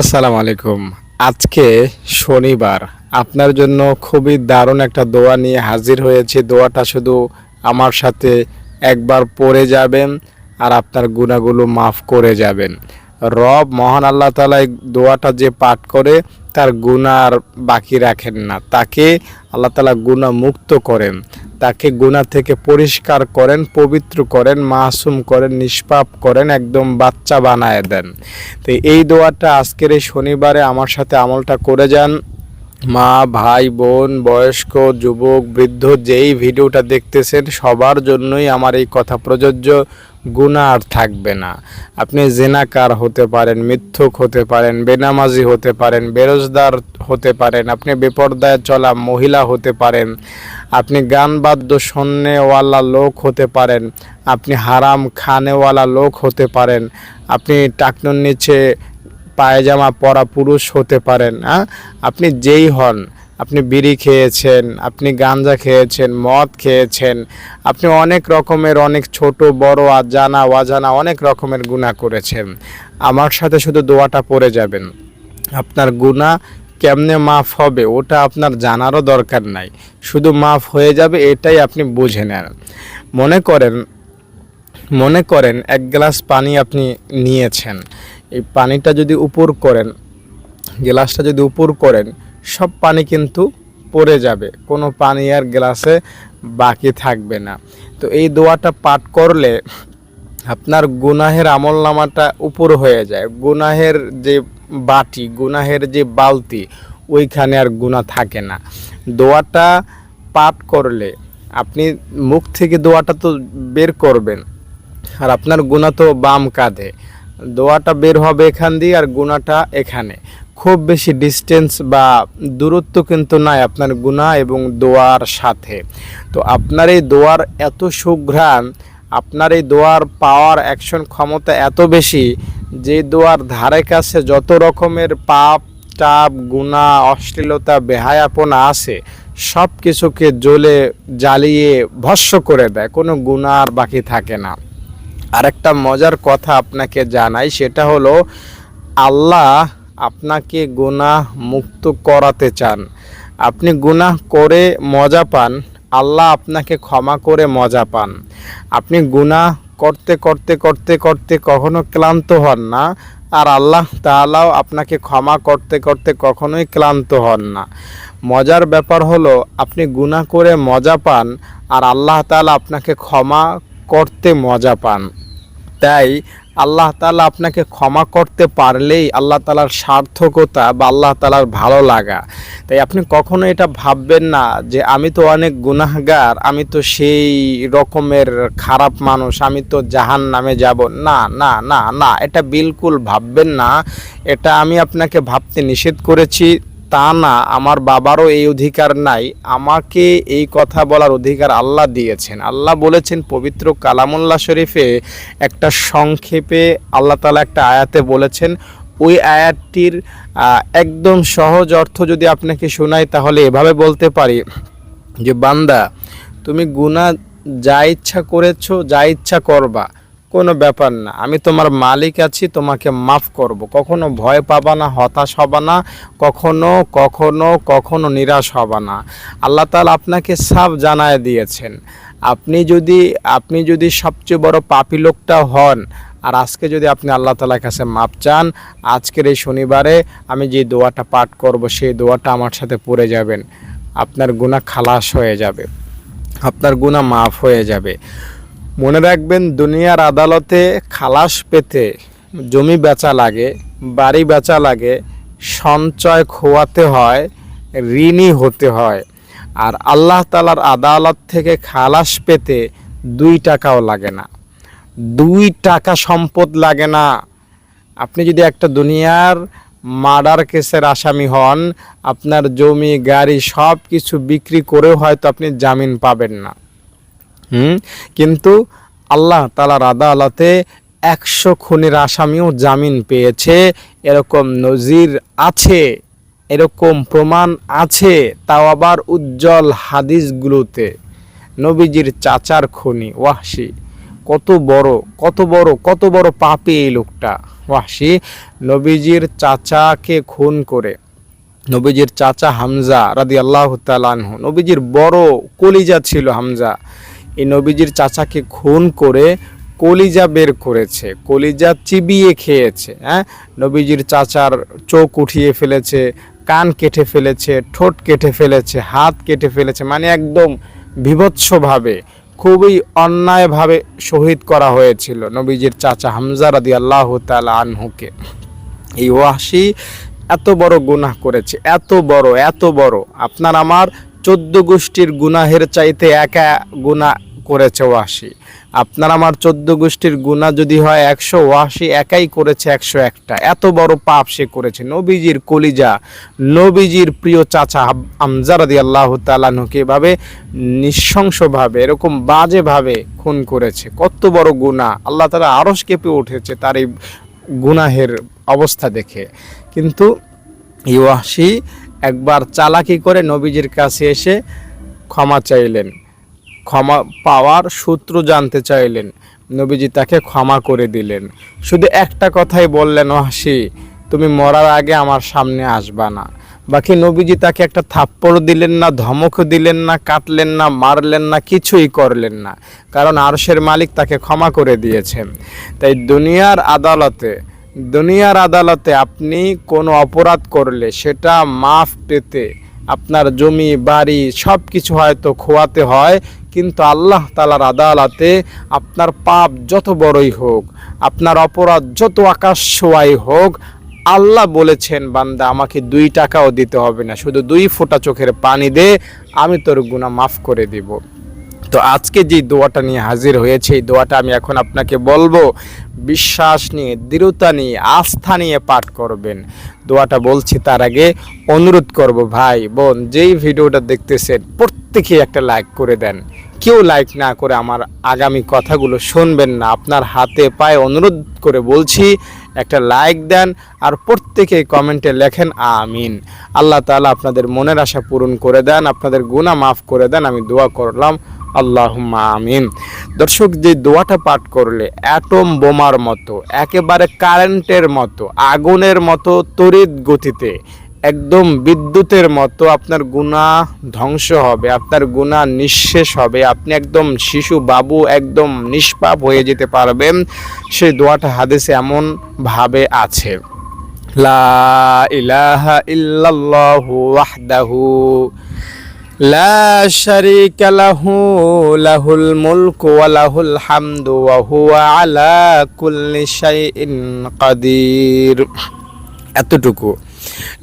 আসসালামু আলাইকুম। আজকে শনিবার। আপনার জন্য খুবই দারুণ একটা দোয়া নিয়ে হাজির হয়েছে। দোয়াটা শুধু আমার সাথে একবার পড়ে যাবেন আর আপনার গুণাগুলো মাফ করে যাবেন। রব, মহান আল্লাহ তালায় দোয়াটা যে পাঠ করে তার গুণা আর বাকি রাখেন না। তাকে আল্লাহ তালা গুণা মুক্ত করেন। তাকে গুণা থেকে পরিষ্কার করেন, পবিত্র করেন, মাসুম করেন, নিষ্পাপ করেন, একদম বাচ্চা বানায় দেন। তো এই দোয়াটা আজকের এই শনিবারে আমার সাথে আমলটা করে যান। মা, ভাই, বোন, বয়স্ক, যুবক, বৃদ্ধ যেই ভিডিওটা দেখতেছেন সবার জন্যই আমার এই কথা প্রযোজ্য। গুণা আর থাকবে না। আপনি জেনাকার হতে পারেন, মিথ্যুক হতে পারেন, বেনামাজি হতে পারেন বেরোজদার হতে পারেন, আপনি বেপর্দায় চলা মহিলা হতে পারেন, আপনি গান বাদ্য শোননেওয়ালা লোক হতে পারেন, আপনি হারাম খানেওয়ালা লোক হতে পারেন, আপনি টাকনুর নিচে পায়জামা পরা পুরুষ হতে পারেন হ্যাঁ আপনি যেই হন আপনি বিড়ি খেয়েছেন, আপনি গাঞ্জা খেয়েছেন, মদ খেয়েছেন, আপনি অনেক রকমের, অনেক ছোট, বড় জানা অজানা, অনেক রকমের গুণা করেছেন। আমার সাথে শুধু দোয়াটা পড়ে যাবেন। আপনার গুণা কেমনে মাফ হবে ওটা আপনার জানারও দরকার নাই। শুধু মাফ হয়ে যাবে এটাই আপনি বুঝে নেন। মনে করেন মনে করেন এক গ্লাস পানি আপনি নিয়েছেন। এই পানিটা যদি উপর করেন, গ্লাসটা যদি উপর করেন সব পানি কিন্তু পড়ে যাবে, কোনো পানি আর গ্লাসে বাকি থাকবে না। তো এই দোয়াটা পাঠ করলে আপনার গুনাহের আমল নামাটা উপর হয়ে যায়। গুনাহের যে বাটি, গুনাহের যে বালতি, ওইখানে আর গুণা থাকে না। দোয়াটা পাঠ করলে আপনি মুখ থেকে দোয়াটা তো বের করবেন, আর আপনার গুণা তো বাম কাঁধে। দোয়াটা বের হবে এখান দিয়ে আর গুণাটা এখানে। খুব বেশি ডিস্টেন্স বা দূরত্ব কিন্তু নাই আপনার গুণা এবং দোয়ার সাথে। তো আপনার এই দোয়ার এত সুঘ্রাণ, আপনার এই দোয়ার পাওয়ার অ্যাকশন ক্ষমতা এত বেশি যে দোয়ার ধারে কাছে যত রকমের পাপ টাপ গুণা অশ্লীলতা, বেহায়াপনা আছে, সব কিছুকে জ্বলে জ্বালিয়ে ভস্য করে দেয়, কোনো গুণা আর বাকি থাকে না। আরেকটা মজার কথা আপনাকে জানাই, সেটা হলো আল্লাহ আপনাকে গুনাহ মুক্ত করাতে চান। আপনি গুনাহ করে মজা পান, আল্লাহ আপনাকে ক্ষমা করে মজা পান। আপনি গুনাহ করতে করতে করতে করতে কখনো ক্লান্ত হন না আর আল্লাহ তাআলাও আপনাকে ক্ষমা করতে করতে কখনোই ক্লান্ত হন না। মজার ব্যাপার হলো, আপনি গুনাহ করে মজা পান আর আল্লাহ তাআলা আপনাকে ক্ষমা করতে মজা পান। তাই আল্লাহ তালা আপনাকে ক্ষমা করতে পারলেই আল্লাহ তালার সার্থকতা বা আল্লাহ তালার ভালো লাগা। তাই আপনি কখনো এটা ভাববেন না যে আমি তো অনেক গুনাহগার, আমি তো সেই রকমের খারাপ মানুষ, আমি তো জাহান নামে যাব। না না না না, এটা বিলকুল ভাববেন না। এটা আমি আপনাকে ভাবতে নিষেধ করেছি। তা না, আমার বাবারও এই অধিকার নাই। আমাকে এই কথা বলার অধিকার আল্লাহ দিয়েছেন। আল্লাহ বলেছেন, পবিত্র কালামুল্লাহ শরীফে একটা সংক্ষেপে আল্লাহ তালা একটা আয়াতে বলেছেন, ওই আয়াতটির একদম সহজ অর্থ যদি আপনাকে শোনাই, তাহলে এভাবে বলতে পারি, যে বান্দা, তুমি গুনাহ যা ইচ্ছা করেছ, যা ইচ্ছা করবা কোনো ব্যাপার না। আমি তোমার মালিক আছি, তোমাকে মাফ করব। কখনো ভয় পাবা না, হতাশ হবা না, কখনো কখনো কখনো নিরাশ হবা না। আল্লাহ তাআলা আপনাকে সাফ জানায় দিয়েছেন। আপনি যদি আপনি যদি সবচেয়ে বড় পাপী লোকটা হন, আর আজকে যদি আপনি আল্লাহ তালার কাছে মাপ চান, আজকের এই শনিবারে আমি যে দোয়াটা পাঠ করব, সেই দোয়াটা আমার সাথে পড়ে যাবেন। আপনার গুনাহ খালাস হয়ে যাবে। আপনার গুনাহ মাফ হয়ে যাবে। মনে রাখবেন, দুনিয়ার আদালতে খালাস পেতে জমি বেচা লাগে, বাড়ি বেচা লাগে, সঞ্চয় খোয়াতে হয়, ঋণী হতে হয়। আর আল্লাহ তালার আদালত থেকে খালাস পেতে দুই টাকাও লাগে না। দুই টাকা সম্পদ লাগে না। আপনি যদি একটা দুনিয়ার মার্ডার কেসের আসামি হন, আপনার জমি, গাড়ি সব কিছু বিক্রি করেও হয়তো আপনি জামিন পাবেন না। হুম? কিন্তু আল্লাহ তালার আদালতে একশো খুনের আসামিও জামিন পেয়েছে। এরকম নজির আছে, এরকম প্রমাণ আছে, তাও আবার উজ্জ্বল হাদিসগুলোতে। নবীজির চাচার খুনি ওয়াহসি কত বড় কত বড় কত বড় পাপি এই লোকটা, ওয়াহশি। নবীজির চাচাকে খুন করে, নবীজির চাচা হামজা রাদি আল্লাহ তালানহু নবীজির বড় কলিজা ছিল হামজা। এই নবীজির চাচাকে খুন করে কলিজা বের করেছে, কলিজা চিবিয়ে খেয়েছে হ্যাঁ? নবীজির চাচার চোখ উঠিয়ে ফেলেছে, কান কেটে ফেলেছে, ঠোঁট কেটে ফেলেছে, হাত কেটে ফেলেছে মানে একদম বিভৎসভাবে, খুবই অন্যায়ভাবে শহীদ করা হয়েছিল নবীজির চাচা হামজা রাদি আল্লাহ তালা আনহুকে। এই ওয়াসি এত বড় গুনাহ করেছে, এত বড় এত বড়। আপনার আমার চোদ্দ গোষ্ঠীর গুনাহের চাইতে একা গুনাহ করেছে ওয়াসি। আপনার আমার চোদ্দ গোষ্ঠীর গুণা যদি হয় একশো, ওয়াসি একাই করেছে একশো একটা। এত বড় পাপ সে করেছে। নবীজির কলিজা, নবীজির প্রিয় চাচা আমজারাদি আল্লাহ তালানুকে এভাবে নৃশংসভাবে, এরকম বাজেভাবে খুন করেছে। কত বড় গুণা। আল্লাহ তালা আরস কেঁপে উঠেছে তার এই গুনাহের অবস্থা দেখে। কিন্তু ইওয়াসি একবার চালাকি করে নবীজির কাছে এসে ক্ষমা চাইলেন। ক্ষমা পাওয়ার সূত্র জানতে চাইলেন। নবীজি তাকে ক্ষমা করে দিলেন। শুধু একটা কথাই বললেন, ওয়াসি, তুমি মরার আগে আমার সামনে আসবা না। বাকি নবীজি তাকে একটা থাপ্পড় দিলেন না, ধমক দিলেন না কাটলেন না, মারলেন না, কিছুই করলেন না। কারণ আরশের মালিক তাকে ক্ষমা করে দিয়েছেন। তাই দুনিয়ার আদালতে দুনিয়ার আদালতে আপনি কোনো অপরাধ করলে সেটা মাফ পেতে আপনার জমি, বাড়ি সব কিছু হয়তো খোয়াতে হয় কিন্তু আল্লাহ তালার আদালতে আপনার পাপ যত বড়ই হোক, আপনার অপরাধ যত আকাশ ছোঁয়াই হোক, আল্লাহ বলেছেন, বান্দা, আমাকে দুই টাকাও দিতে হবে না, শুধু দুই ফোঁটা চোখের পানি দে, আমি তোর গুণা মাফ করে দিব। তো আজকে যে দোয়াটা নিয়ে হাজির হয়েছে, এই দোয়াটা আমি এখন আপনাকে বলব, বিশ্বাস নিয়ে, দৃঢ়তা নিয়ে, আস্থা নিয়ে পাঠ করবেন। দোয়াটা বলছি তার আগে অনুরোধ করব, ভাই, বোন, যেই ভিডিওটা দেখতেছেন, প্রত্যেকে একটা লাইক করে দেন। কেউ লাইক না করে আমার আগামী কথাগুলো শুনবেন না। আপনার হাতে পায়ে অনুরোধ করে বলছি, একটা লাইক দেন আর প্রত্যেকে কমেন্টে লেখেন, আমিন। আল্লাহ তাআলা আপনাদের মনের আশা পূরণ করে দেন, আপনাদের গুণা মাফ করে দেন। আমি দোয়া করলাম আল্লাহুম্মা আমিন। দর্শক, যে দোয়াটা পাঠ করলে অ্যাটম বোমার মতো, একেবারে কারেন্টের মতো, আগুনের মতো, তড়িৎ গতিতে, একদম বিদ্যুতের মতো আপনার গুণা ধ্বংস হবে, আপনার গুণা নিঃশেষ হবে, আপনি একদম শিশু, বাবু, একদম নিষ্পাপ হয়ে যেতে পারবেন। সেই দোয়াটা হাদিসে এমন ভাবে আছে, লা ইলাহা ইল্লাল্লাহু ওয়াহদাহু। لا شريك له له الملك وله الحمد وهو على كل شيء قدير এতটুকু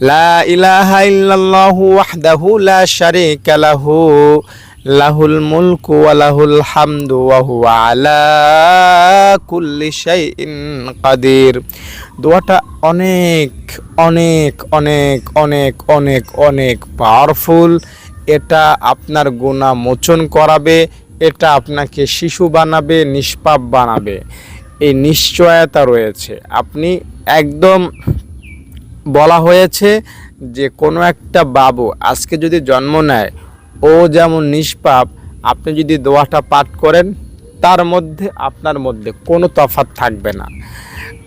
লা ইলাহা ইল্লাল্লাহু ওয়াহদাহু লা শারীকা লাহু লাহুল মুলকু ওয়া লাহুল হামদু ওয়া হুয়া আলা কুল্লি শাইইন কাদির দোয়াটা অনেক অনেক অনেক অনেক অনেক অনেক পাওয়ারফুল এটা আপনার গুণা মোচন করাবে, এটা আপনাকে শিশু বানাবে, নিষ্পাপ বানাবে। এই নিশ্চয়তা রয়েছে। আপনি একদম বলা হয়েছে যে কোনো একটা বাবু আজকে যদি জন্ম নেয়, ও যেমন নিষ্পাপ, আপনি যদি দোয়াটা পাঠ করেন, তার মধ্যে আপনার মধ্যে কোনো তফাৎ থাকবে না।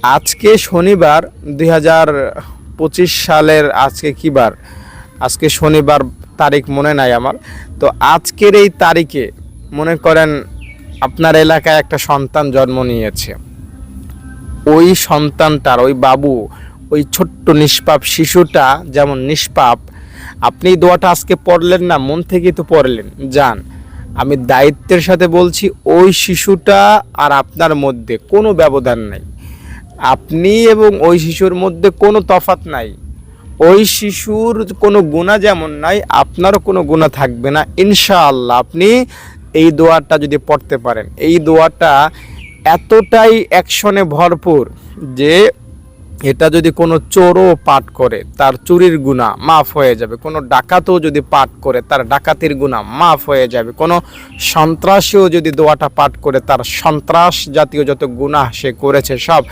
আজকে শনিবার দুই হাজার পঁচিশ সালের আজকে কী বার? আজকে শনিবার তারিখ মনে নাই আমার। তো আজকের এই তারিখে মনে করেন আপনার এলাকায় একটা সন্তান জন্ম নিয়েছে। ওই সন্তানটার, ওই বাবু, ওই ছোট্ট নিষ্পাপ শিশুটা যেমন নিষ্পাপ, আপনি দোয়াটা আজকে পড়লেন না, মন থেকেই তো পড়লেন। যান, আমি দায়িত্বের সাথে বলছি, ওই শিশুটা আর আপনার মধ্যে কোনো ব্যবধান নাই। আপনি এবং ওই শিশুর মধ্যে কোনো তফাত নাই। ওই শিশুর কোনো গুণা যেমন নাই, আপনারও কোনো গুণা থাকবে না। ইনশাআল্লাহ আপনি এই দোয়াটা যদি পড়তে পারেন, এই দোয়াটা এতটাই অ্যাকশনে ভরপুর যে এটা যদি কোনো চোরও পাঠ করে, তার চুরির গুণা মাফ হয়ে যাবে। কোনো ডাকাতও যদি পাঠ করে, তার ডাকাতির গুণা মাফ হয়ে যাবে। কোনো সন্ত্রাসীও যদি দোয়াটা পাঠ করে, তার সন্ত্রাস জাতীয় যত গুণা সে করেছে, সব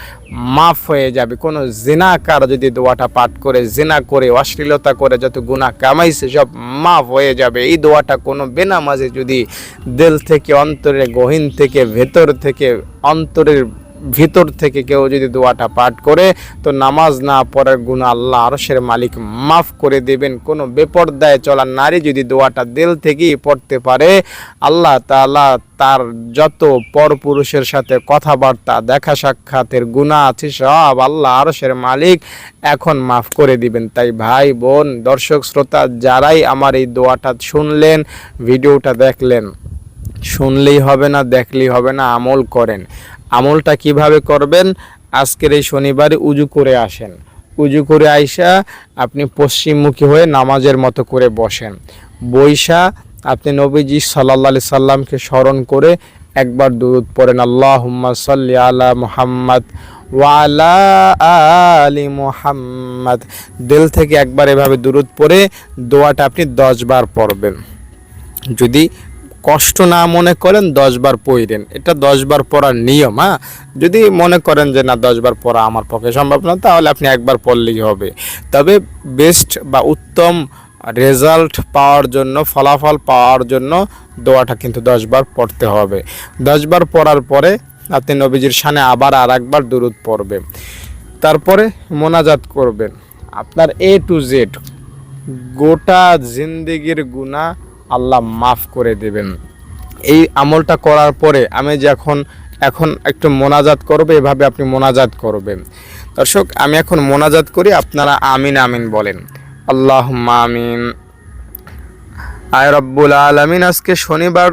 মাফ হয়ে যাবে। কোনো জিনাকার যদি দোয়াটা পাঠ করে, জিনা করে, অশ্লীলতা করে, যত গুণা কামাইছে, সব মাফ হয়ে যাবে। এই দোয়াটা কোনো বেনামাজে যদি দিল থেকে অন্তরে গহীন থেকে, ভেতর থেকে, অন্তরের ভিতর থেকে কেউ যদি দোয়াটা পাঠ করে, তো নামাজ না পড়ার গুণ আল্লাহ আরশের মালিক মাফ করে দেবেন। কোনো বেপর্দায় চলা নারী যদি দোয়াটা দিল থেকেই পড়তে পারে, আল্লাহ তাআলা তার যত পরপুরুষের সাথে কথাবার্তা, দেখা সাক্ষাতের গুণা আছে, সব আল্লাহ আরশের মালিক এখন মাফ করে দিবেন। তাই ভাই, বোন, দর্শক, শ্রোতা যারাই আমার এই দোয়াটা শুনলেন, ভিডিওটা দেখলেন, শুনলেই হবে না, দেখলেই হবে না, আমল করেন। আমলটা কীভাবে করবেন? আজকের এই শনিবারে উজু করে আসেন। উজু করে আইসা আপনি পশ্চিমমুখী হয়ে নামাজের মতো করে বসেন। বৈশা আপনি নবীজি সাল্লাহ আলি সাল্লামকে স্মরণ করে একবার দুরুদ পড়েন আল্লাহ সাল্লি আলা মুহাম্মদ ওয়ালা আলি মুহাম্মদ। দিল থেকে একবার এভাবে দুরুদ পড়ে দোয়াটা আপনি দশ বার পড়বেন। যদি কষ্ট না মনে করেন, দশ বার পড়েন এটা দশ বার পড়ার নিয়ম হ্যাঁ? যদি মনে করেন যে, না, দশ বার পড়া আমার পক্ষে সম্ভব না, তাহলে আপনি একবার পড়লেই হবে। তবে বেস্ট বা উত্তম রেজাল্ট পাওয়ার জন্য, ফলাফল পাওয়ার জন্য দোয়াটা কিন্তু দশ বার পড়তে হবে। দশ বার পড়ার পরে আপনি নবীজির সানে আবার আর একবার দূরত পড়বেন। তারপরে মোনাজাত করবেন। আপনার এ টু জেড গোটা জিন্দিগির গুণা আল্লাহ মাফ করে দেবেন। এই আমলটা করার পরে আমি যখন এখন একটু মোনাজাত করবে, এভাবে আপনি মোনাজাত করবেন। দর্শক, আমি এখন মোনাজাত করি, আপনারা আমিন আমিন বলেন। আল্লাহ আমিন। আয় রব্বুল আলমিন, আজকে শনিবার।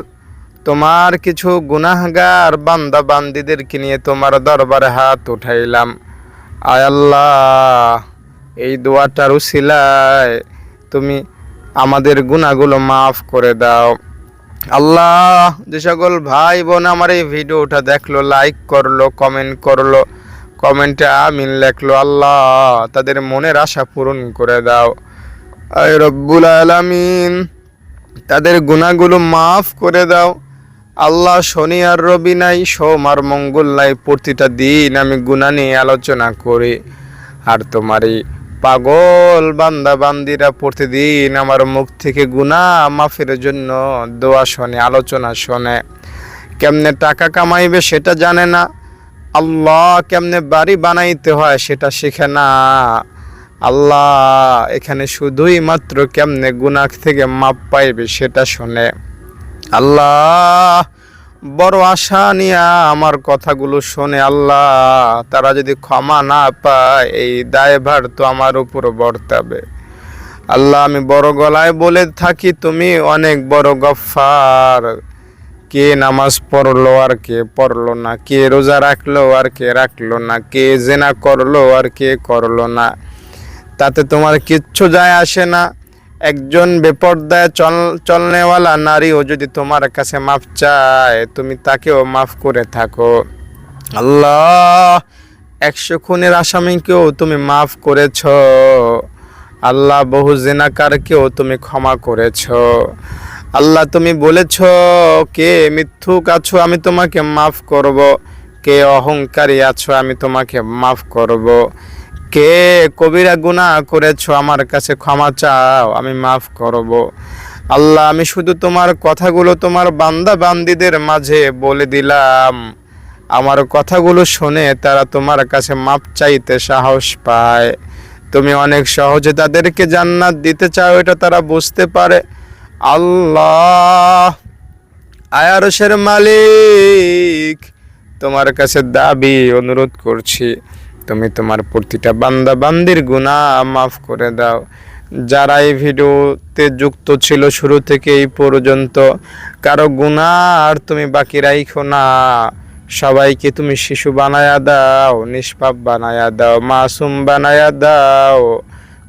তোমার কিছু গুনাহগার বান্দা বান্দিদেরকে নিয়ে তোমার দরবারে হাত উঠাইলাম। আয় আল্লাহ, এই দোয়াটার উসিলায় তুমি আমাদের গুণাগুলো মাফ করে দাও। আল্লাহ, যে সকল ভাই বোন আমার এই ভিডিওটা দেখল লাইক করল কমেন্ট করল কমেন্টে আমিন লেখলো, আল্লাহ তাদের মনের আশা পূরণ করে দাও। রব্বুল আলামিন, তাদের গুণাগুলো মাফ করে দাও। আল্লাহ শনি আর রবি নাই, সোম আর মঙ্গল নাই, প্রতিটা দিন আমি গুণা নিয়ে আলোচনা করি। আর তোমার এই পাগল বান্দা বান্দিরা প্রতিদিন আমার মুখ থেকে গুণা মাফের জন্য দোয়া শোনে, আলোচনা শোনে। কেমনে টাকা কামাইবে সেটা জানে না। আল্লাহ কেমনে বাড়ি বানাইতে হয় সেটা শেখে না। আল্লাহ এখানে শুধুই মাত্র কেমনে গুনাহ থেকে মাপ পাইবে সেটা শোনে। আল্লাহ বড় আশা নিয়া আমার কথাগুলো শোনে আল্লাহ। তারা যদি ক্ষমা না পায়, এই দায়ভার তো আমার উপর বর্তাবে। আল্লাহ, আমি বড় গলায় বলে থাকি, তুমি অনেক বড় গফার কে নামাজ পড়ল আর কে পড়ল না? কে রোজা রাখল আর কে রাখল না? কে জেনা করল আর কে করল না? তাতে তোমার কিচ্ছু যায় আসে না। একজন বেপর্দায় চল, চলনেওয়ালা নারীও যদি তোমার কাছে মাফ চায়, তুমি তাকেও মাফ করে থাকো। আল্লাহ, একশো খুনের আসামিকেও তুমি মাফ করেছ। আল্লাহ, বহু জেনাকারকেও তুমি ক্ষমা করেছ। আল্লাহ, তুমি বলেছ, কে মিথ্যুক আছো, আমি তোমাকে মাফ করব। কে অহংকারী আছো, আমি তোমাকে মাফ করব। কে কবিরা গুনাহ করেছ আমার কাছে ক্ষমা চাও, আমি মাফ করব। আল্লাহ, আমি শুধু তোমার কথাগুলো তোমার বান্দা বান্দিদের মাঝে বলে দিলাম। আমার কথাগুলো শুনে তারা তোমার কাছে মাপ চাইতে সাহস পায়। তুমি অনেক সহজে তাদেরকে জান্নাত দিতে চাও, এটা তারা বুঝতে পারে। আল্লাহ আয়ারসের মালিক, তোমার কাছে দাবি অনুরোধ করছি। তুমি তোমার প্রতিটা বান্দা বান্দির গুণা মাফ করে দাও। যারা এই ভিডিওতে যুক্ত ছিল শুরু থেকে এই পর্যন্ত, কারও গুণা আর তুমি বাকি রাইখো না। সবাইকে তুমি শিশু বানায়া দাও, নিষ্পাপ বানায়া দাও, মাসুম বানায়া দাও।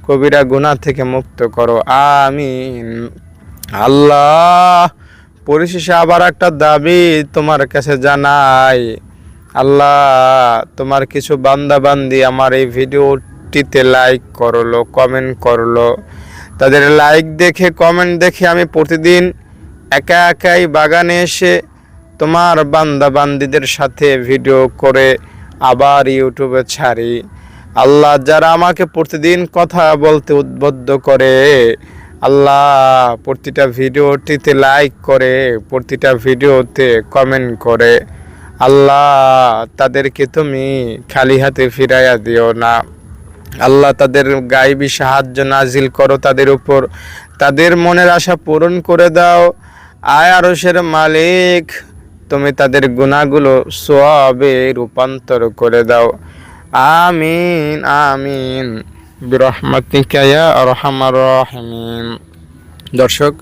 কবিরা গুণা থেকে মুক্ত করো। আমিন। আল্লাহ, পরিশেষে আবার একটা দাবি তোমার কাছে জানাই। আল্লাহ, তোমার কিছু বান্দা বান্দি আমার এই ভিডিওটিতে লাইক করল কমেন্ট করল। তাদের লাইক দেখে কমেন্ট দেখে আমি প্রতিদিন একা একাই বাগানে এসে তোমার বান্দা বান্দিদের সাথে ভিডিও করে আবার ইউটিউবে ছাড়ি। আল্লাহ, যারা আমাকে প্রতিদিন কথা বলতে উদ্বুদ্ধ করে, আল্লাহ, প্রতিটা ভিডিওটিতে লাইক করে, প্রতিটা ভিডিওতে কমেন্ট করে। আল্লাহ, তাদেরকে তুমি খালি হাতে ফিরাইয়া দিও না। আল্লাহ তাদের গাইবী সাহায্য নাজিল করো তাদের উপর। তাদের মনের আশা পূরণ করে দাও। আয় আরশের মালিক, তুমি তাদের গুণাগুলো সোয়াবে রূপান্তর করে দাও। আমিন আমিন। বিরহমাতিকা ইয়া আরহামার রাহিমিন। দর্শক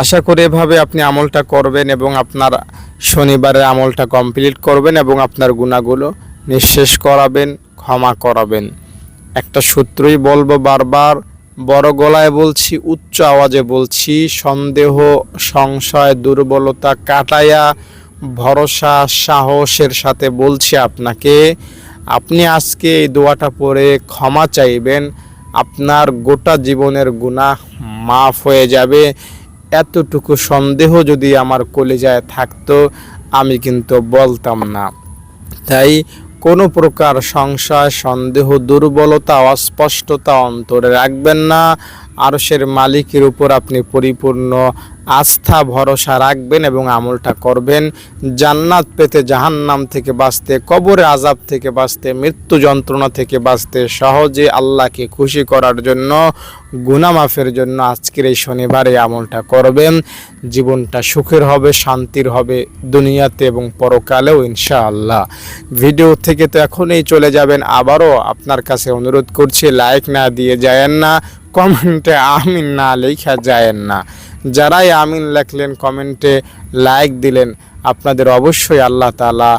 আশা করি এভাবে আপনি আমলটা করবেন এবং আপনার শনিবারের আমলটা কমপ্লিট করবেন এবং আপনার গুণাগুলো নিঃশেষ করাবেন, ক্ষমা করাবেন। একটা সূত্রই বলব বারবার, বড় গলায় বলছি, উচ্চ আওয়াজে বলছি, সন্দেহ, সংশয়, দুর্বলতা কাটায়া ভরসা, সাহসের সাথে বলছি আপনাকে, আপনি আজকে এই দোয়াটা পড়ে ক্ষমা চাইবেন, আপনার গোটা জীবনের গুনাহ মাফ হয়ে যাবে। এতটুকু সন্দেহ যদি আমার কলেজায় থাকতো, আমি কিন্তু বলতাম না। তাই কোনো প্রকার সংশয়, সন্দেহ, দুর্বলতা, অস্পষ্টতা অন্তরে রাখবেন না। আরশের মালিকের উপর আপনি পরিপূর্ণ আস্থা, ভরসা রাখবেন এবং আমলটা করবেন। জান্নাত পেতে জাহান্নাম থেকে বাঁচতে, কবরে আজাব থেকে বাঁচতে, মৃত্যু যন্ত্রণা থেকে বাঁচতে সহজে আল্লাহকে খুশি করার জন্য গুনামাফের জন্য আজকের এই শনিবারে আমলটা করবেন। জীবনটা সুখের হবে, শান্তির হবে দুনিয়াতে এবং পরকালেও ইনশাআল্লাহ। ভিডিও থেকে তো এখনই চলে যাবেন। আবারও আপনার কাছে অনুরোধ করছি, লাইক না দিয়ে যায়েন না। কমেন্টে আমিন না লেখা যায়েন না। যারাই আমিন লেখলেন, কমেন্টে লাইক দিলেন, আপনাদের অবশ্যই আল্লাহ তালা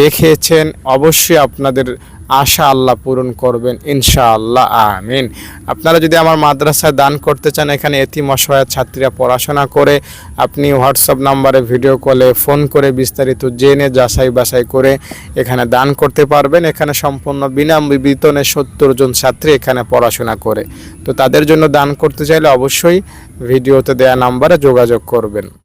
দেখেছেন। অবশ্যই আপনাদের আশা আল্লাহ পূরণ করবেন, ইনশাআল্লাহ, আমিন। আপনারা যদি আমার মাদ্রাসায় দান করতে চান, এখানে এতিম অসহায় ছাত্রীরা পড়াশোনা করে, আপনি হোয়াটসঅ্যাপ নাম্বারে ভিডিও কলে ফোন করে বিস্তারিত জেনে, যাচাই বাছাই করে এখানে দান করতে পারবেন। এখানে সম্পূর্ণ বিনা বেতনে সত্তর জন ছাত্রী এখানে পড়াশোনা করে। তো তাদের জন্য দান করতে চাইলে অবশ্যই ভিডিওতে দেওয়া নাম্বারে যোগাযোগ করবেন।